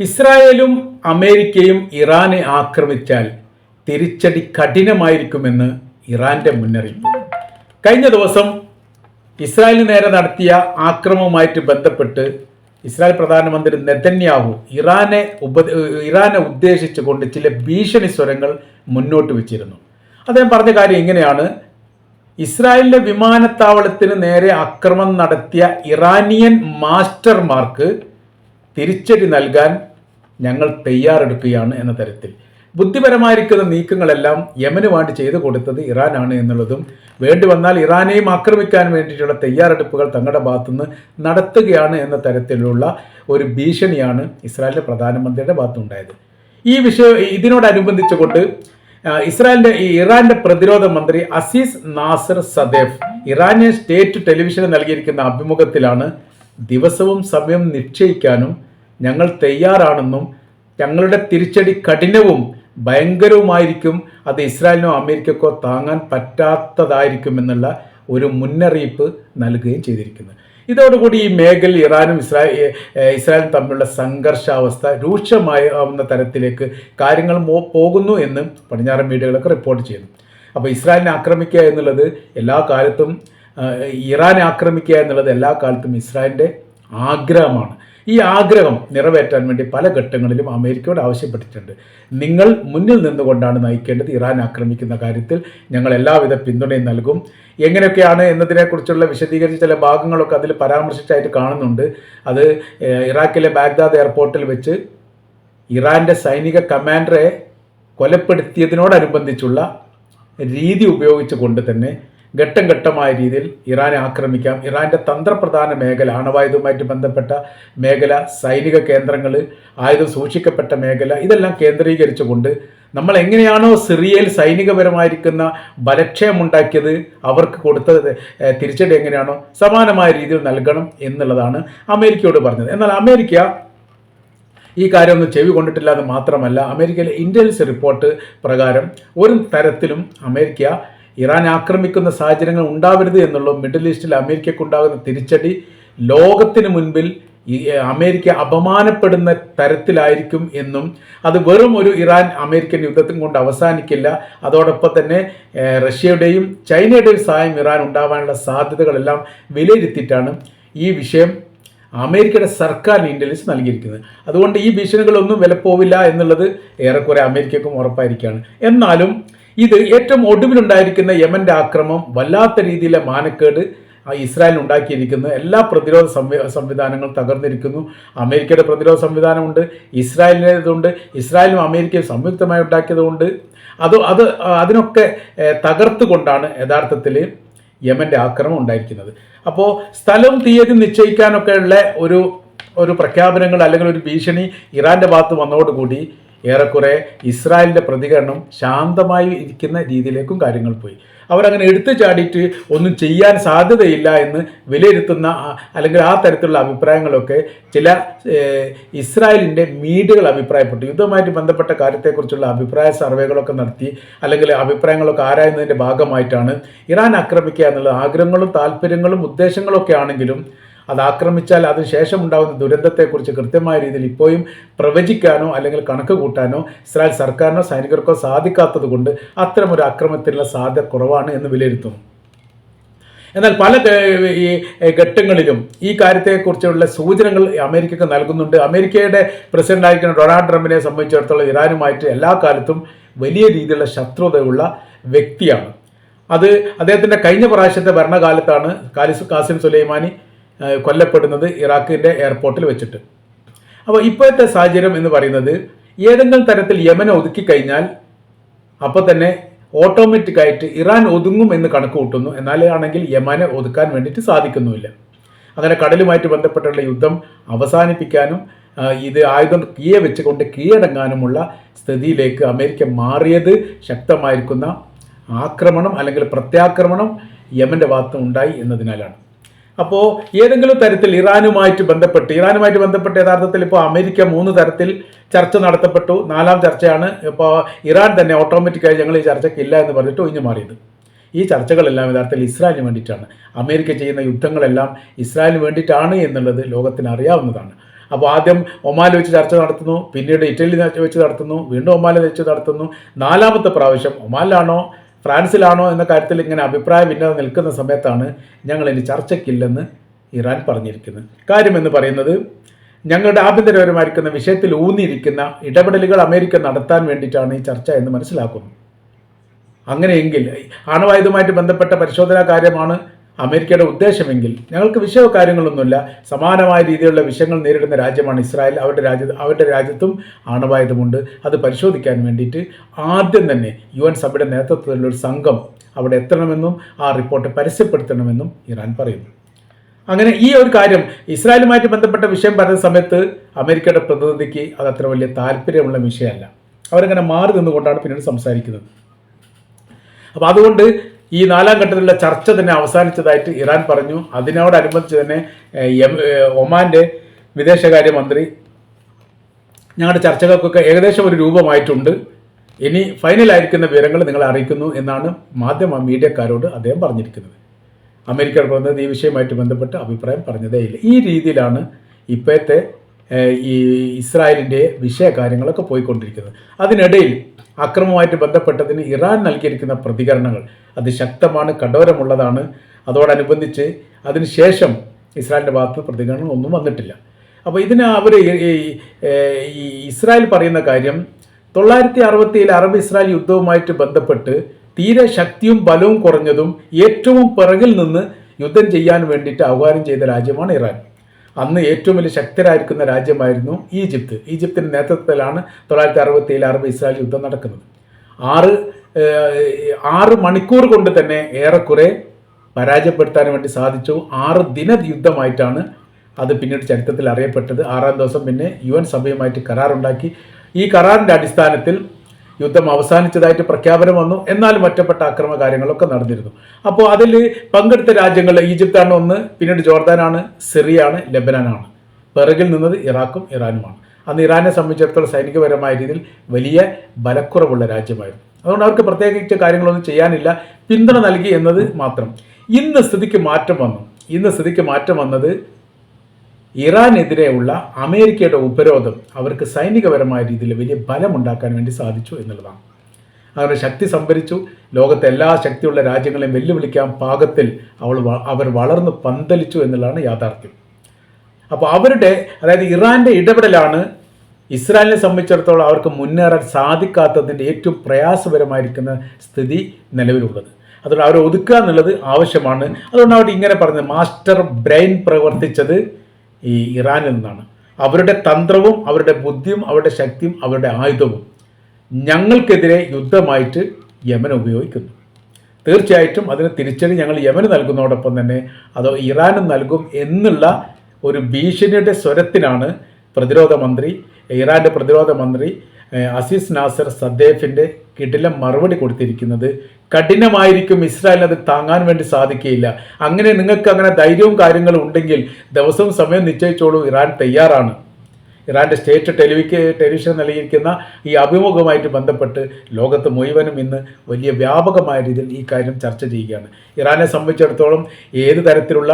ഇസ്രായേലും അമേരിക്കയും ഇറാനെ ആക്രമിച്ചാൽ തിരിച്ചടി കഠിനമായിരിക്കുമെന്ന് ഇറാന്റെ മുന്നറിയിപ്പ്. കഴിഞ്ഞ ദിവസം ഇസ്രായേലിന് നേരെ നടത്തിയ ആക്രമവുമായിട്ട് ബന്ധപ്പെട്ട് ഇസ്രായേൽ പ്രധാനമന്ത്രി നെതന്യാഹു ഇറാനെ ഉപ ഇറാനെ ഉദ്ദേശിച്ചുകൊണ്ട് ചില ഭീഷണി സ്വരങ്ങൾ മുന്നോട്ട് വെച്ചിരുന്നു. അദ്ദേഹം പറഞ്ഞ കാര്യം ഇങ്ങനെയാണ്. ഇസ്രായേലിന്റെ വിമാനത്താവളത്തിന് നേരെ ആക്രമണം നടത്തിയ ഇറാനിയൻ മാസ്റ്റർമാർക്ക് തിരിച്ചടി നൽകാൻ ഞങ്ങൾ തയ്യാറെടുക്കുകയാണ് എന്ന തരത്തിൽ. ബുദ്ധിപരമായിരിക്കുന്ന നീക്കങ്ങളെല്ലാം യമന് വേണ്ടി ചെയ്തു കൊടുത്തത് ഇറാനാണ് എന്നുള്ളതും വേണ്ടി വന്നാൽ ഇറാനെയും ആക്രമിക്കാൻ വേണ്ടിയിട്ടുള്ള തയ്യാറെടുപ്പുകൾ തങ്ങളുടെ ഭാഗത്തുനിന്ന് നടത്തുകയാണ് എന്ന തരത്തിലുള്ള ഒരു ഭീഷണിയാണ് ഇസ്രായേലിലെ പ്രധാനമന്ത്രിയുടെ ഭാഗത്തുണ്ടായത് ഈ വിഷയം ഇതിനോടനുബന്ധിച്ചുകൊണ്ട് ഇസ്രായേലിന്റെ ഇസ്രായേലിന്റെ ഈ ഇറാന്റെ പ്രതിരോധ മന്ത്രി Aziz Nasir Zadeh Iranian state ടെലിവിഷന് നൽകിയിരിക്കുന്ന അഭിമുഖത്തിലാണ് ദിവസവും സമയം നിശ്ചയിക്കാനും ഞങ്ങൾ തയ്യാറാണെന്നും ഞങ്ങളുടെ തിരിച്ചടി കഠിനവും ഭയങ്കരവുമായിരിക്കും അത് ഇസ്രായേലിനോ അമേരിക്കക്കോ താങ്ങാൻ പറ്റാത്തതായിരിക്കുമെന്നുള്ള ഒരു മുന്നറിയിപ്പ് നൽകുകയും ചെയ്തിരിക്കുന്നു. ഇതോടുകൂടി ഈ മേഖല ഇറാനും ഇസ്രായേൽ ഇസ്രായേലും തമ്മിലുള്ള സംഘർഷാവസ്ഥ രൂക്ഷമായാവുന്ന തരത്തിലേക്ക് കാര്യങ്ങൾ പോകുന്നു എന്ന് പടിഞ്ഞാറൻ മീഡിയകളൊക്കെ റിപ്പോർട്ട് ചെയ്യുന്നു. അപ്പോൾ ഇസ്രായേലിനെ ആക്രമിക്കുക എന്നുള്ളത് എല്ലാ കാലത്തും ഇറാനെ ആക്രമിക്കുക എന്നുള്ളത് എല്ലാ കാലത്തും ഇസ്രായേലിന്റെ ആഗ്രഹമാണ്. ഈ ആഗ്രഹം നിറവേറ്റാൻ വേണ്ടി പല ഘട്ടങ്ങളിലും അമേരിക്കയോട് ആവശ്യപ്പെട്ടിട്ടുണ്ട്. നിങ്ങൾ മുന്നിൽ നിന്നുകൊണ്ടാണ് നയിക്കേണ്ടത് ഇറാൻ ആക്രമിക്കുന്ന കാര്യത്തിൽ. ഞങ്ങൾ എല്ലാവിധ പിന്തുണയും നൽകും. എങ്ങനെയൊക്കെയാണ് എന്നതിനെക്കുറിച്ചുള്ള വിശദീകരിച്ച ചില ഭാഗങ്ങളൊക്കെ അതിൽ പരാമർശിച്ചായിട്ട് കാണുന്നുണ്ട്. അത് ഇറാഖിലെ ബാഗ്ദാദ് എയർപോർട്ടിൽ വെച്ച് ഇറാന്റെ സൈനിക കമാൻഡറെ കൊലപ്പെടുത്തിയതിനോടനുബന്ധിച്ചുള്ള രീതി ഉപയോഗിച്ചുകൊണ്ട് തന്നെ ഘട്ടം ഘട്ടമായ രീതിയിൽ ഇറാനെ ആക്രമിക്കാം. ഇറാന്റെ തന്ത്രപ്രധാന മേഖല ആണവായുധവുമായിട്ട് ബന്ധപ്പെട്ട മേഖല സൈനിക കേന്ദ്രങ്ങൾ ആയുധം സൂക്ഷിക്കപ്പെട്ട മേഖല ഇതെല്ലാം കേന്ദ്രീകരിച്ചുകൊണ്ട് നമ്മൾ എങ്ങനെയാണോ സിറിയയിൽ സൈനികപരമായിരിക്കുന്ന ബലക്ഷയമുണ്ടാക്കിയത് അവർക്ക് കൊടുത്തത് തിരിച്ചടി എങ്ങനെയാണോ സമാനമായ രീതിയിൽ നൽകണം എന്നുള്ളതാണ് അമേരിക്കയോട് പറഞ്ഞത്. എന്നാൽ അമേരിക്ക ഈ കാര്യമൊന്നും ചെവി കൊണ്ടിട്ടില്ല എന്ന് മാത്രമല്ല അമേരിക്കയിലെ ഇന്റലിജൻസ് റിപ്പോർട്ട് പ്രകാരം ഒരു തരത്തിലും അമേരിക്ക ഇറാൻ ആക്രമിക്കുന്ന സാഹചര്യങ്ങൾ ഉണ്ടാവരുത് എന്നുള്ള മിഡിൽ ഈസ്റ്റിൽ അമേരിക്കക്കുണ്ടാകുന്ന തിരിച്ചടി ലോകത്തിന് മുൻപിൽ ഈ അമേരിക്ക അപമാനപ്പെടുന്ന തരത്തിലായിരിക്കും എന്നും അത് വെറും ഒരു ഇറാൻ അമേരിക്കൻ യുദ്ധത്തും കൊണ്ട് അവസാനിക്കില്ല. അതോടൊപ്പം തന്നെ റഷ്യയുടെയും ചൈനയുടെയും സഹായം ഇറാൻ ഉണ്ടാവാനുള്ള സാധ്യതകളെല്ലാം വിലയിരുത്തിയിട്ടാണ് ഈ വിഷയം അമേരിക്കയുടെ സർക്കാരിന് ഇന്റലിജൻസ് നൽകിയിരിക്കുന്നത്. അതുകൊണ്ട് ഈ ഭീഷണികളൊന്നും വിലപ്പോവില്ല എന്നുള്ളത് ഏറെക്കുറെ അമേരിക്കക്കും ഉറപ്പായിരിക്കുകയാണ്. എന്നാലും ഇത് ഏറ്റവും ഒടുവിലുണ്ടായിരിക്കുന്ന യമന്റെ ആക്രമം വല്ലാത്ത രീതിയിലെ മാനക്കേട് ഇസ്രായേൽ ഉണ്ടാക്കിയിരിക്കുന്നു. എല്ലാ പ്രതിരോധ സംവി സംവിധാനങ്ങളും തകർന്നിരിക്കുന്നു. അമേരിക്കയുടെ പ്രതിരോധ സംവിധാനമുണ്ട് ഇസ്രായേലിന്റെതുണ്ട് ഇസ്രായേലും അമേരിക്കയും സംയുക്തമായി ഉണ്ടാക്കിയതുകൊണ്ട് അത് അത് അതിനൊക്കെ തകർത്തുകൊണ്ടാണ് യഥാർത്ഥത്തിൽ യമന്റെ ആക്രമണം ഉണ്ടായിരിക്കുന്നത്. അപ്പോൾ സ്ഥലവും തീയതി നിശ്ചയിക്കാനൊക്കെ ഉള്ള ഒരു ഒരു പ്രഖ്യാപനങ്ങൾ അല്ലെങ്കിൽ ഒരു ഭീഷണി ഇറാന്റെ ഭാഗത്ത് വന്നതോടുകൂടി ഏറെക്കുറെ ഇസ്രായേലിന്റെ പ്രതികരണം ശാന്തമായി ഇരിക്കുന്ന രീതിയിലേക്കും കാര്യങ്ങൾ പോയി. അവരങ്ങനെ എടുത്തു ചാടിയിട്ട് ഒന്നും ചെയ്യാൻ സാധ്യതയില്ല എന്ന് വിലയിരുത്തുന്ന അല്ലെങ്കിൽ ആ തരത്തിലുള്ള അഭിപ്രായങ്ങളൊക്കെ ചില ഇസ്രായേലിന്റെ മീഡിയകൾ അഭിപ്രായപ്പെട്ടു. യുദ്ധവുമായിട്ട് ബന്ധപ്പെട്ട കാര്യത്തെക്കുറിച്ചുള്ള അഭിപ്രായ സർവേകളൊക്കെ നടത്തി അല്ലെങ്കിൽ അഭിപ്രായങ്ങളൊക്കെ ആരായുന്നതിന്റെ ഭാഗമായിട്ടാണ് ഇറാൻ ആക്രമിക്കുക എന്നുള്ള ആഗ്രഹങ്ങളും താല്പര്യങ്ങളും ഉദ്ദേശങ്ങളൊക്കെ ആണെങ്കിലും അത് ആക്രമിച്ചാൽ അതിനുശേഷം ഉണ്ടാകുന്ന ദുരന്തത്തെക്കുറിച്ച് കൃത്യമായ രീതിയിൽ ഇപ്പോഴും പ്രവചിക്കാനോ അല്ലെങ്കിൽ കണക്ക് കൂട്ടാനോ ഇസ്രായേൽ സർക്കാരിനോ സൈനികർക്കോ സാധിക്കാത്തത് കൊണ്ട് അത്തരമൊരു ആക്രമണത്തിനുള്ള സാധ്യത കുറവാണ് എന്ന് വിലയിരുത്തുന്നു. എന്നാൽ പല ഈ ഘട്ടങ്ങളിലും ഈ കാര്യത്തെക്കുറിച്ചുള്ള സൂചനകൾ അമേരിക്കക്ക് നൽകുന്നുണ്ട്. അമേരിക്കയുടെ പ്രസിഡന്റായിരിക്കുന്ന ഡൊണാൾഡ് ട്രംപിനെ സംബന്ധിച്ചിടത്തോളം ഇറാനുമായിട്ട് എല്ലാ കാലത്തും വലിയ രീതിയിലുള്ള ശത്രുതയുള്ള വ്യക്തിയാണ്. അത് അദ്ദേഹത്തിന്റെ കഴിഞ്ഞ പ്രാവശ്യത്തെ ഭരണകാലത്താണ് കാലിസ് കാസിം സുലൈമാനി കൊല്ലപ്പെടുന്നത് ഇറാഖിന്റെ എയർപോർട്ടിൽ വെച്ചിട്ട്. അപ്പോൾ ഇപ്പോഴത്തെ സാഹചര്യം എന്ന് പറയുന്നത് ഏതെങ്കിലും തരത്തിൽ യമനെ ഒതുക്കി കഴിഞ്ഞാൽ അപ്പോൾ തന്നെ ഓട്ടോമാറ്റിക്കായിട്ട് ഇറാൻ ഒതുങ്ങും എന്ന് കണക്ക് കൂട്ടുന്നു. എന്നാലേ ആണെങ്കിൽ യമനെ ഒതുക്കാൻ വേണ്ടിയിട്ട് സാധിക്കുന്നുമില്ല. അങ്ങനെ കടലുമായിട്ട് ബന്ധപ്പെട്ടുള്ള യുദ്ധം അവസാനിപ്പിക്കാനും ഇത് ആയുധം കീഴെ വെച്ചുകൊണ്ട് കീഴടങ്ങാനുമുള്ള സ്ഥിതിയിലേക്ക് അമേരിക്ക മാറിയത് ശക്തമായിരിക്കുന്ന ആക്രമണം അല്ലെങ്കിൽ പ്രത്യാക്രമണം യമന്റെ ഭാഗത്ത് ഉണ്ടായി എന്നതിനാലാണ്. അപ്പോൾ ഏതെങ്കിലും തരത്തിൽ ഇറാനുമായിട്ട് ബന്ധപ്പെട്ട് ഇറാനുമായിട്ട് ബന്ധപ്പെട്ട് യഥാർത്ഥത്തിൽ ഇപ്പോൾ അമേരിക്ക മൂന്ന് തരത്തിൽ ചർച്ച നടത്തപ്പെട്ടു. നാലാം ചർച്ചയാണ്. ഇപ്പോൾ ഇറാൻ തന്നെ ഓട്ടോമാറ്റിക്കായി ഞങ്ങൾ ഈ ചർച്ചയ്ക്ക് ഇല്ല എന്ന് പറഞ്ഞിട്ട് ഒഴിഞ്ഞു മാറിയത്. ഈ ചർച്ചകളെല്ലാം യഥാർത്ഥത്തിൽ ഇസ്രായേലിന് വേണ്ടിയിട്ടാണ്. അമേരിക്ക ചെയ്യുന്ന യുദ്ധങ്ങളെല്ലാം ഇസ്രായേലിന് വേണ്ടിയിട്ടാണ് എന്നുള്ളത് ലോകത്തിന് അറിയാവുന്നതാണ്. അപ്പോൾ ആദ്യം ഒമാല വെച്ച് ചർച്ച നടത്തുന്നു പിന്നീട് ഇറ്റലി വെച്ച് നടത്തുന്നു വീണ്ടും ഒമാല വെച്ച് നടത്തുന്നു. നാലാമത്തെ പ്രാവശ്യം ഒമാനിലാണോ ഫ്രാൻസിലാണോ എന്ന കാര്യത്തിൽ ഇങ്ങനെ അഭിപ്രായ ഭിന്നത നിൽക്കുന്ന സമയത്താണ് ഞങ്ങൾ ഇനി ചർച്ചയ്ക്കില്ലെന്ന് ഇറാൻ പറഞ്ഞിരിക്കുന്നത്. കാര്യമെന്ന് പറയുന്നത് ഞങ്ങളുടെ ആഭ്യന്തരപരമായിരിക്കുന്ന വിഷയത്തിൽ ഊന്നിയിരിക്കുന്ന ഇടപെടലുകൾ അമേരിക്ക നടത്താൻ വേണ്ടിയിട്ടാണ് ഈ ചർച്ച എന്ന് മനസ്സിലാക്കുന്നു. അങ്ങനെയെങ്കിൽ ആണവായുധമായിട്ട് ബന്ധപ്പെട്ട പരിശോധനാ കാര്യമാണ് അമേരിക്കയുടെ ഉദ്ദേശമെങ്കിൽ ഞങ്ങൾക്ക് വിഷയ കാര്യങ്ങളൊന്നുമില്ല സമാനമായ രീതിയിലുള്ള വിഷയങ്ങൾ നേരിടുന്ന രാജ്യമാണ് ഇസ്രായേൽ. അവരുടെ രാജ്യ അവരുടെ രാജ്യത്തും ആണവായുധമുണ്ട്. അത് പരിശോധിക്കാൻ വേണ്ടിയിട്ട് ആദ്യം തന്നെ യു എൻ സഭയുടെ നേതൃത്വത്തിലുള്ള ഒരു സംഘം അവിടെ എത്തണമെന്നും ആ റിപ്പോർട്ട് പരസ്യപ്പെടുത്തണമെന്നും ഇറാൻ പറയുന്നു. അങ്ങനെ ഈ ഒരു കാര്യം ഇസ്രായേലുമായിട്ട് ബന്ധപ്പെട്ട വിഷയം പറയുന്ന സമയത്ത് അമേരിക്കയുടെ പ്രതിനിധിക്ക് അത് അത്ര വലിയ താല്പര്യമുള്ള വിഷയമല്ല. അവരങ്ങനെ മാറി നിന്നുകൊണ്ടാണ് പിന്നീട് സംസാരിക്കുന്നത്. അപ്പോൾ അതുകൊണ്ട് ഈ നാലാം ഘട്ടത്തിലുള്ള ചർച്ച തന്നെ അവസാനിച്ചതായിട്ട് ഇറാൻ പറഞ്ഞു. അതിനോടനുബന്ധിച്ച് തന്നെ ഒമാന്റെ വിദേശകാര്യമന്ത്രി ഞങ്ങളുടെ ചർച്ചകൾക്കൊക്കെ ഏകദേശം ഒരു രൂപമായിട്ടുണ്ട്. ഇനി ഫൈനലായിരിക്കുന്ന വിവരങ്ങൾ നിങ്ങളെ അറിയിക്കുന്നു എന്നാണ് മാധ്യമ മീഡിയക്കാരോട് അദ്ദേഹം പറഞ്ഞിരിക്കുന്നത്. അമേരിക്കയുടെ പ്രതിനിധി ഈ വിഷയമായിട്ട് ബന്ധപ്പെട്ട് അഭിപ്രായം പറഞ്ഞതേയില്ല. ഈ രീതിയിലാണ് ഇപ്പോഴത്തെ ഈ ഇസ്രായേലിന്റെ വിഷയ കാര്യങ്ങളൊക്കെ പോയിക്കൊണ്ടിരിക്കുന്നത്. അതിനിടയിൽ അക്രമവുമായിട്ട് ബന്ധപ്പെട്ടതിന് ഇറാൻ നൽകിയിരിക്കുന്ന പ്രതികരണങ്ങൾ അത് ശക്തമാണ് കഠോരമുള്ളതാണ്. അതോടനുബന്ധിച്ച് അതിനുശേഷം ഇസ്രായേലിന്റെ ഭാഗത്ത് പ്രതികരണം ഒന്നും വന്നിട്ടില്ല. അപ്പോൾ ഇതിന് അവർ ഈ ഇസ്രായേൽ പറയുന്ന കാര്യം തൊള്ളായിരത്തി അറുപത്തിയിൽ അറബ് ഇസ്രായേൽ യുദ്ധവുമായിട്ട് ബന്ധപ്പെട്ട് തീരെ ശക്തിയും ബലവും കുറഞ്ഞതും ഏറ്റവും പിറകിൽ നിന്ന് യുദ്ധം ചെയ്യാൻ വേണ്ടിയിട്ട് ആഹ്വാനം ചെയ്ത രാജ്യമാണ് ഇറാൻ. അന്ന് ഏറ്റവും വലിയ ശക്തരായിരിക്കുന്ന രാജ്യമായിരുന്നു ഈജിപ്ത്. ഈജിപ്തിന്റെ നേതൃത്വത്തിലാണ് തൊള്ളായിരത്തി അറുപത്തിയിൽ അറബ് ഇസ്രായേൽ യുദ്ധം നടക്കുന്നത്. ആറ് ആറ് മണിക്കൂർ കൊണ്ട് തന്നെ ഏറെക്കുറെ പരാജയപ്പെടുത്താൻ വേണ്ടി സാധിച്ചു. ആറ് ദിന യുദ്ധമായിട്ടാണ് അത് പിന്നീട് ചരിത്രത്തിൽ അറിയപ്പെട്ടത്. ആറാം ദിവസം പിന്നെ യു എൻ സഭയുമായിട്ട് കരാറുണ്ടാക്കി. ഈ കരാറിന്റെ അടിസ്ഥാനത്തിൽ യുദ്ധം അവസാനിച്ചതായിട്ട് പ്രഖ്യാപനം വന്നു. എന്നാലും ഒറ്റപ്പെട്ട അക്രമ കാര്യങ്ങളൊക്കെ നടന്നിരുന്നു. അപ്പോൾ അതിൽ പങ്കെടുത്ത രാജ്യങ്ങൾ ഈജിപ്താണ് ഒന്ന് പിന്നീട് ജോർദാനാണ് സിറിയാണ് ലെബനാനാണ്. പിറകിൽ നിന്നത് ഇറാഖും ഇറാനുമാണ്. അന്ന് ഇറാനെ സംബന്ധിച്ചിടത്തോളം സൈനികപരമായ രീതിയിൽ വലിയ ബലക്കുറവുള്ള രാജ്യമായിരുന്നു. അതുകൊണ്ട് അവർക്ക് പ്രത്യേകിച്ച് കാര്യങ്ങളൊന്നും ചെയ്യാനില്ല. പിന്തുണ നൽകി എന്നത് മാത്രം. ഇന്ന് സ്ഥിതിക്ക് മാറ്റം വന്നു. ഇന്ന് സ്ഥിതിക്ക് മാറ്റം വന്നത് ഇറാനെതിരെയുള്ള അമേരിക്കയുടെ ഉപരോധം അവർക്ക് സൈനികപരമായ രീതിയിൽ വലിയ ബലമുണ്ടാക്കാൻ വേണ്ടി സാധിച്ചു എന്നുള്ളതാണ്. അവരുടെ ശക്തി സംഭരിച്ചു. ലോകത്തെ എല്ലാ ശക്തിയുള്ള രാജ്യങ്ങളെയും വെല്ലുവിളിക്കാൻ പാകത്തിൽ അവൾ അവർ വളർന്ന് പന്തലിച്ചു എന്നുള്ളതാണ് യാഥാർത്ഥ്യം. അപ്പോൾ അവരുടെ അതായത് ഇറാന്റെ ഇടപെടലാണ് ഇസ്രായേലിനെ സംബന്ധിച്ചിടത്തോളം അവർക്ക് മുന്നേറാൻ സാധിക്കാത്തതിന്റെ ഏറ്റവും പ്രയാസപരമായിരിക്കുന്ന സ്ഥിതി നിലവിലുള്ളത്. അതുകൊണ്ട് അവരെ ഒതുക്കുക എന്നുള്ളത് ആവശ്യമാണ്. അതുകൊണ്ട് അവർ ഇങ്ങനെ പറഞ്ഞത് മാസ്റ്റർ ബ്രെയിൻ പ്രവർത്തിച്ചത് ഈ ഇറാൻ എന്നാണ്. അവരുടെ തന്ത്രവും അവരുടെ ബുദ്ധിയും അവരുടെ ശക്തിയും അവരുടെ ആയുധവും ഞങ്ങൾക്കെതിരെ യുദ്ധമായിട്ട് യമൻ ഉപയോഗിക്കുന്നു. തീർച്ചയായിട്ടും അതിന് തിരിച്ചടി ഞങ്ങൾ യമന് നൽകുന്നതോടൊപ്പം തന്നെ അതോ ഇറാനും നൽകും എന്നുള്ള ഒരു ഭീഷണിയുടെ സ്വരത്തിനാണ് പ്രതിരോധ മന്ത്രി ഇറാന്റെ പ്രതിരോധ മന്ത്രി അസീസ് നാസർ സദ്ദേഫിന്റെ കിടിലം മറുപടി കൊടുത്തിരിക്കുന്നത് കഠിനമായിരിക്കും ഇസ്രായേൽ അത് താങ്ങാൻ വേണ്ടി സാധിക്കുകയില്ല. അങ്ങനെ നിങ്ങൾക്ക് അങ്ങനെ ധൈര്യവും കാര്യങ്ങളും ഉണ്ടെങ്കിൽ ദിവസവും സമയം നിശ്ചയിച്ചോളൂ. ഇറാൻ തയ്യാറാണ്. ഇറാന്റെ സ്റ്റേറ്റ് ടെലിവിക്ക് ടെലിവിഷൻ നൽകിയിരിക്കുന്ന ഈ അഭിമുഖമായിട്ട് ബന്ധപ്പെട്ട് ലോകത്ത് മുഴുവനും ഇന്ന് വലിയ വ്യാപകമായ രീതിയിൽ ഈ കാര്യം ചർച്ച ചെയ്യുകയാണ്. ഇറാനെ സംബന്ധിച്ചിടത്തോളം ഏത് തരത്തിലുള്ള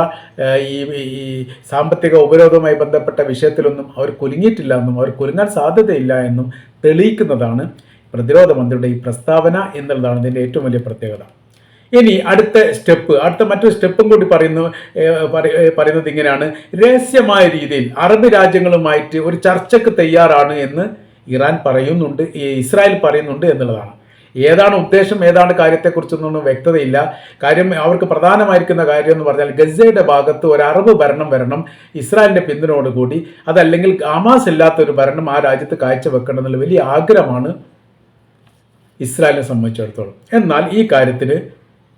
ഈ ഈ സാമ്പത്തിക ഉപരോധവുമായി ബന്ധപ്പെട്ട വിഷയത്തിലൊന്നും അവർ കുലുങ്ങിയിട്ടില്ല എന്നും അവർ കുലുങ്ങാൻ സാധ്യതയില്ല എന്നും തെളിയിക്കുന്നതാണ് പ്രതിരോധ മന്ത്രിയുടെ ഈ പ്രസ്താവന എന്നുള്ളതാണ് ഇതിന്റെ ഏറ്റവും വലിയ പ്രത്യേകത. ഇനി അടുത്ത സ്റ്റെപ്പ് അടുത്ത മറ്റൊരു സ്റ്റെപ്പും കൂടി പറയുന്നു പറയുന്നത് ഇങ്ങനെയാണ്. രഹസ്യമായ രീതിയിൽ അറബ് രാജ്യങ്ങളുമായിട്ട് ഒരു ചർച്ചയ്ക്ക് തയ്യാറാണ് എന്ന് ഇറാൻ പറയുന്നുണ്ട് ഇസ്രായേൽ പറയുന്നുണ്ട് എന്നുള്ളതാണ്. ഏതാണ് ഉദ്ദേശം ഏതാണ് കാര്യത്തെക്കുറിച്ചൊന്നും വ്യക്തതയില്ല. കാര്യം അവർക്ക് പ്രധാനമായിരിക്കുന്ന കാര്യം എന്ന് പറഞ്ഞാൽ ഗസയുടെ ഭാഗത്ത് ഒരു അറബ് ഭരണം വരണം ഇസ്രായേലിന്റെ പിന്തുണയോടുകൂടി അതല്ലെങ്കിൽ അമാസ് ഇല്ലാത്ത ഒരു ഭരണം ആ രാജ്യത്ത് കാഴ്ചവെക്കണം എന്നുള്ള വലിയ ആഗ്രഹമാണ് ഇസ്രായേലിനെ സംബന്ധിച്ചിടത്തോളം. എന്നാൽ ഈ കാര്യത്തിന്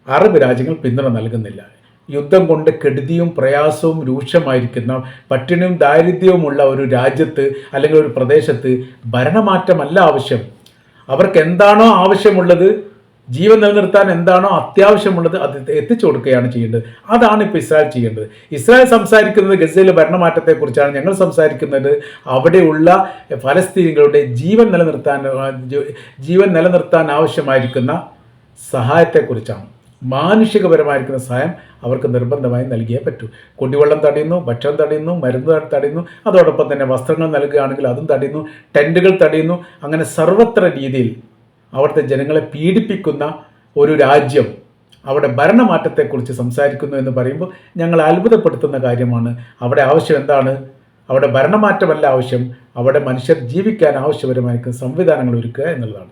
അറബ് രാജ്യങ്ങൾ പിന്തുണ നൽകുന്നില്ല. യുദ്ധം കൊണ്ട് കെടുതിയും പ്രയാസവും രൂക്ഷമായിരിക്കുന്ന പട്ടിണിയും ദാരിദ്ര്യവുമുള്ള ഒരു രാജ്യത്ത് അല്ലെങ്കിൽ ഒരു പ്രദേശത്ത് ഭരണമാറ്റമല്ല ആവശ്യം. അവർക്ക് എന്താണോ ആവശ്യമുള്ളത് ജീവൻ നിലനിർത്താൻ എന്താണോ അത്യാവശ്യമുള്ളത് അത് എത്തിച്ചു കൊടുക്കുകയാണ് ചെയ്യേണ്ടത് അതാണ് ഇപ്പോൾ ഇസ്രായേൽ ചെയ്യേണ്ടത്. ഇസ്രായേൽ സംസാരിക്കുന്നത് ഗസയിലെ ഭരണമാറ്റത്തെക്കുറിച്ചാണ്. ഞങ്ങൾ സംസാരിക്കുന്നത് അവിടെയുള്ള ഫലസ്തീനികളുടെ ജീവൻ നിലനിർത്താൻ ജീവൻ നിലനിർത്താൻ ആവശ്യമായിരിക്കുന്ന സഹായത്തെക്കുറിച്ചാണ്. മാനുഷികപരമായിരിക്കുന്ന സഹായം അവർക്ക് നിർബന്ധമായി നൽകിയേ പറ്റൂ. കുടിവെള്ളം തടയുന്നു ഭക്ഷണം തടയുന്നു മരുന്ന് തടയുന്നു അതോടൊപ്പം തന്നെ വസ്ത്രങ്ങൾ നൽകുകയാണെങ്കിൽ അതും തടയുന്നു ടെന്റുകൾ തടയുന്നു. അങ്ങനെ സർവത്ര രീതിയിൽ അവിടുത്തെ ജനങ്ങളെ പീഡിപ്പിക്കുന്ന ഒരു രാജ്യം അവിടെ ഭരണമാറ്റത്തെക്കുറിച്ച് സംസാരിക്കുന്നു എന്ന് പറയുമ്പോൾ ഞങ്ങൾ അത്ഭുതപ്പെടുത്തുന്ന കാര്യമാണ്. അവിടെ ആവശ്യം എന്താണ്? അവിടെ ഭരണമാറ്റമല്ല ആവശ്യം. അവിടെ മനുഷ്യർ ജീവിക്കാൻ ആവശ്യപരമായിരിക്കുന്ന സംവിധാനങ്ങൾ ഒരുക്കുക എന്നുള്ളതാണ്.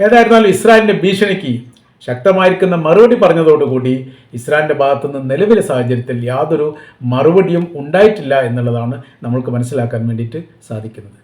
ഏതായിരുന്നാലും ഇസ്രായേലിന്റെ ഭീഷണിക്ക് ശക്തമായിരിക്കുന്ന മറുപടി പറഞ്ഞതോടുകൂടി ഇസ്രായേലിന്റെ ഭാഗത്തുനിന്ന് നിലവിലെ സാഹചര്യത്തിൽ യാതൊരു മറുപടിയും ഉണ്ടായിട്ടില്ല എന്നുള്ളതാണ് നമ്മൾക്ക് മനസ്സിലാക്കാൻ വേണ്ടിയിട്ട് സാധിക്കുന്നത്.